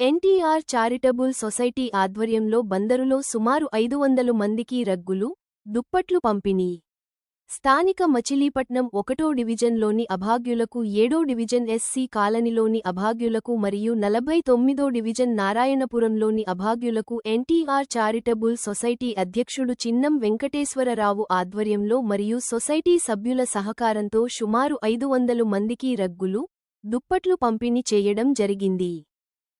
NTR charitable society ఆధ్వర్యంలో బందరులో సుమారు ఐదు వందలు మందికి రగ్గులు దుప్పట్లు పంపిణీ. స్థానిక మచిలీపట్నం ఒకటో డివిజన్లోని అభాగ్యులకు ఏడో డివిజన్ ఎస్సీ కాలనీలోని అభాగ్యులకు మరియు నలభై తొమ్మిదో డివిజన్ నారాయణపురంలోని అభాగ్యులకు ఎన్టీఆర్ చారిటబుల్ సొసైటీ అధ్యక్షుడు చిన్నం వెంకటేశ్వరరావు ఆధ్వర్యంలో మరియు సొసైటీ సభ్యుల సహకారంతో సుమారు ఐదు వందలు మందికి రగ్గులు దుప్పట్లు పంపిణీ చేయడం జరిగింది.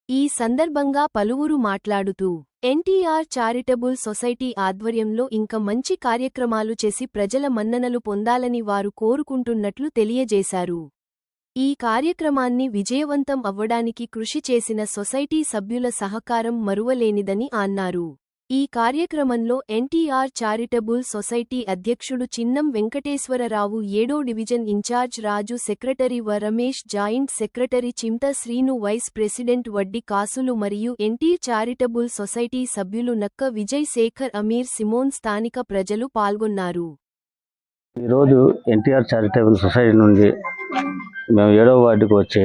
ఈ సందర్భంగా పలువురు మాట్లాడుతూ ఎన్టీఆర్ చారిటబుల్ సొసైటీ ఆధ్వర్యంలో ఇంక మంచి కార్యక్రమాలు చేసి ప్రజల మన్ననలు పొందాలని వారు కోరుకుంటున్నట్లు తెలియజేశారు. ఈ కార్యక్రమాన్ని విజయవంతం అవ్వడానికి కృషి చేసిన సొసైటీ సభ్యుల సహకారం మరువలేనిదని అన్నారు. ఈ కార్యక్రమంలో ఎన్టీఆర్ చారిటబుల్ సొసైటీ అధ్యక్షుడు చిన్నం వెంకటేశ్వరరావు ఏడో డివిజన్ ఇన్ఛార్జ్ రాజు సెక్రటరీ వ రమేష్ జాయింట్ సెక్రటరీ చింత శ్రీను వైస్ ప్రెసిడెంట్ వడ్డి కాసులు మరియు ఎన్టీ చారిటబుల్ సొసైటీ సభ్యులు నక్క విజయ్ శేఖర్ అమీర్ సిమోన్ స్థానిక ప్రజలు పాల్గొన్నారు. ఈరోజు ఎన్టీఆర్ చారిటబుల్ సొసైటీ నుండి మేము ఏడో వార్డుకు వచ్చి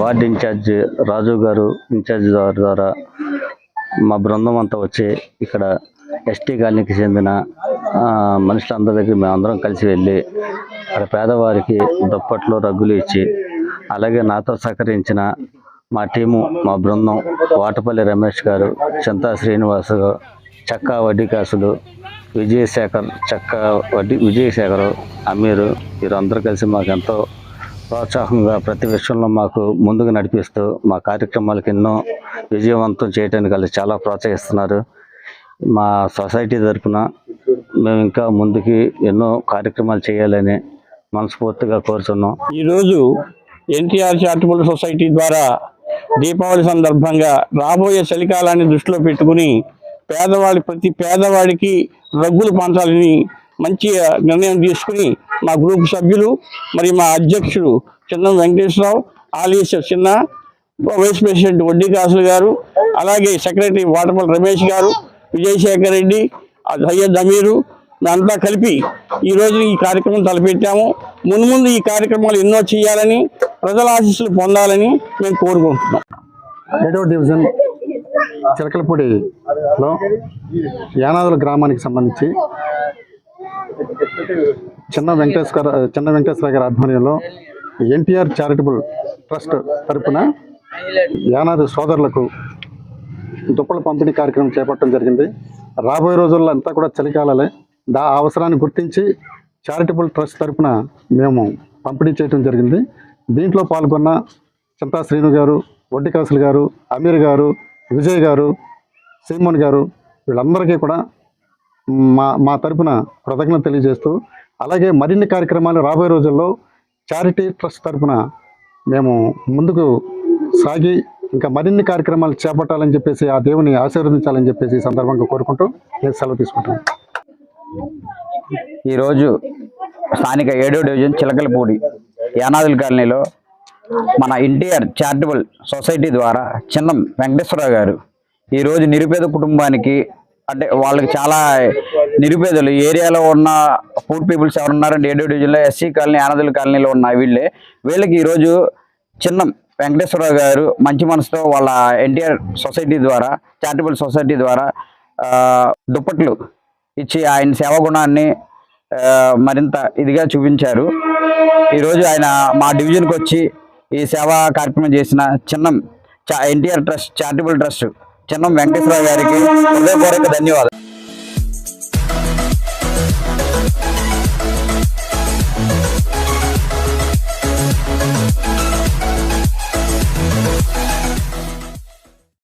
వార్డు ఇన్ఛార్జ్ రాజు గారు ఇన్ఛార్జ్ గారి ద్వారా మా బృందం అంతా వచ్చి ఇక్కడ ఎస్టీ కాలనీకి చెందిన ఆ, మనుషులందరి దగ్గర మేము అందరం కలిసి వెళ్ళి అక్కడ పేదవారికి దుప్పట్లు రగ్గులు ఇచ్చి అలాగే నాతో సహకరించిన మా టీము మా బృందం వాటపల్లి రమేష్ గారు చింతా శ్రీనివాస్ చక్కా వడ్డీకాసులు విజయశేఖర్ చక్కా వడ్డీ విజయశేఖరు అమీరు వీరందరూ కలిసి మాకు ఎంతో ప్రోత్సాహంగా ప్రతి విషయంలో మాకు ముందుకు నడిపిస్తూ మా కార్యక్రమాలకు ఎన్నో విజయవంతం చేయడానికి వాళ్ళు చాలా ప్రోత్సహిస్తున్నారు. మా సొసైటీ తరఫున మేము ఇంకా ముందుకి ఎన్నో కార్యక్రమాలు చేయాలని మనస్ఫూర్తిగా కోరుతున్నాం ఈరోజు ఎన్టీఆర్ చారిటబుల్ సొసైటీ ద్వారా దీపావళి సందర్భంగా రాబోయే చలికాలాన్ని దృష్టిలో పెట్టుకుని పేదవాడి ప్రతి పేదవాడికి రగ్గులు పంచాలని మంచి నిర్ణయం తీసుకుని మా గ్రూప్ సభ్యులు మరి మా అధ్యక్షుడు చిన్న వెంకటేశ్వరరావు ఆలీస్ చిన్న వైస్ ప్రెసిడెంట్ వడ్డీ కాసులు గారు అలాగే సెక్రటరీ వాటపల్లి రమేష్ గారు విజయశేఖర్ రెడ్డి సయ్యద్ అమీరు మేమంతా కలిపి ఈ ఈ కార్యక్రమం తలపెట్టాము. మున్ముందు ముందు ఈ కార్యక్రమాలు ఎన్నో చేయాలని ప్రజల ఆశీస్సులు పొందాలని మేము కోరుకుంటున్నాం. ఏడవ డివిజన్ చిలకలపూడిలో యానాదుల గ్రామానికి సంబంధించి చిన్న వెంకటేశ్వర చిన్న వెంకటేశ్వర గారి ఆధ్వర్యంలో ఎన్టీఆర్ చారిటబుల్ ట్రస్ట్ తరపున యానాది సోదరులకు దుప్పల పంపిణీ కార్యక్రమం చేపట్టడం జరిగింది. రాబోయే రోజుల్లో అంతా కూడా చలికాలాలే. దా అవసరాన్ని గుర్తించి చారిటబుల్ ట్రస్ట్ తరపున మేము పంపిణీ చేయడం జరిగింది. దీంట్లో పాల్గొన్న చింతా శ్రీను గారు వడ్డికాసులు గారు అమీర్ గారు విజయ్ గారు సీమోన్ గారు వీళ్ళందరికీ కూడా మా మా తరపున కృతజ్ఞత తెలియజేస్తూ అలాగే మరిన్ని కార్యక్రమాలు రాబోయే రోజుల్లో చారిటీ ట్రస్ట్ తరపున మేము ముందుకు సాగి ఇంకా మరిన్ని కార్యక్రమాలు చేపట్టాలని చెప్పేసి ఆ దేవుని ఆశీర్వదించాలని చెప్పేసి ఈ సందర్భంగా కోరుకుంటూ నేను సెలవు తీసుకుంటాను ఈరోజు స్థానిక ఏడో డివిజన్ చిలకలపూడి యానాదుల కాలనీలో మన ఎన్టీఆర్ చారిటబుల్ సొసైటీ ద్వారా చిన్నం వెంకటేశ్వరరావు గారు ఈరోజు నిరుపేద కుటుంబానికి అంటే వాళ్ళకి చాలా నిరుపేదలు. ఏరియాలో ఉన్న పూర్ పీపుల్స్ ఎవరు ఉన్నారంటే ఏడో డివిజన్లో ఎస్సీ కాలనీ యానాదుల కాలనీలో ఉన్న వీళ్ళే. వీళ్ళకి ఈరోజు చిన్నం వెంకటేశ్వరరావు గారు మంచి మనసుతో వాళ్ళ ఎన్టీఆర్ సొసైటీ ద్వారా చారిటబుల్ సొసైటీ ద్వారా దుప్పట్లు ఇచ్చి ఆయన సేవా గుణాన్ని మరింత ఇదిగా చూపించారు. ఈరోజు ఆయన మా డివిజన్కి వచ్చి ఈ సేవా కార్యక్రమం చేసిన Chinnam NTR trust charitable trust Chinnam Venkateswara గారికి హృదయపూర్వక ధన్యవాదాలు.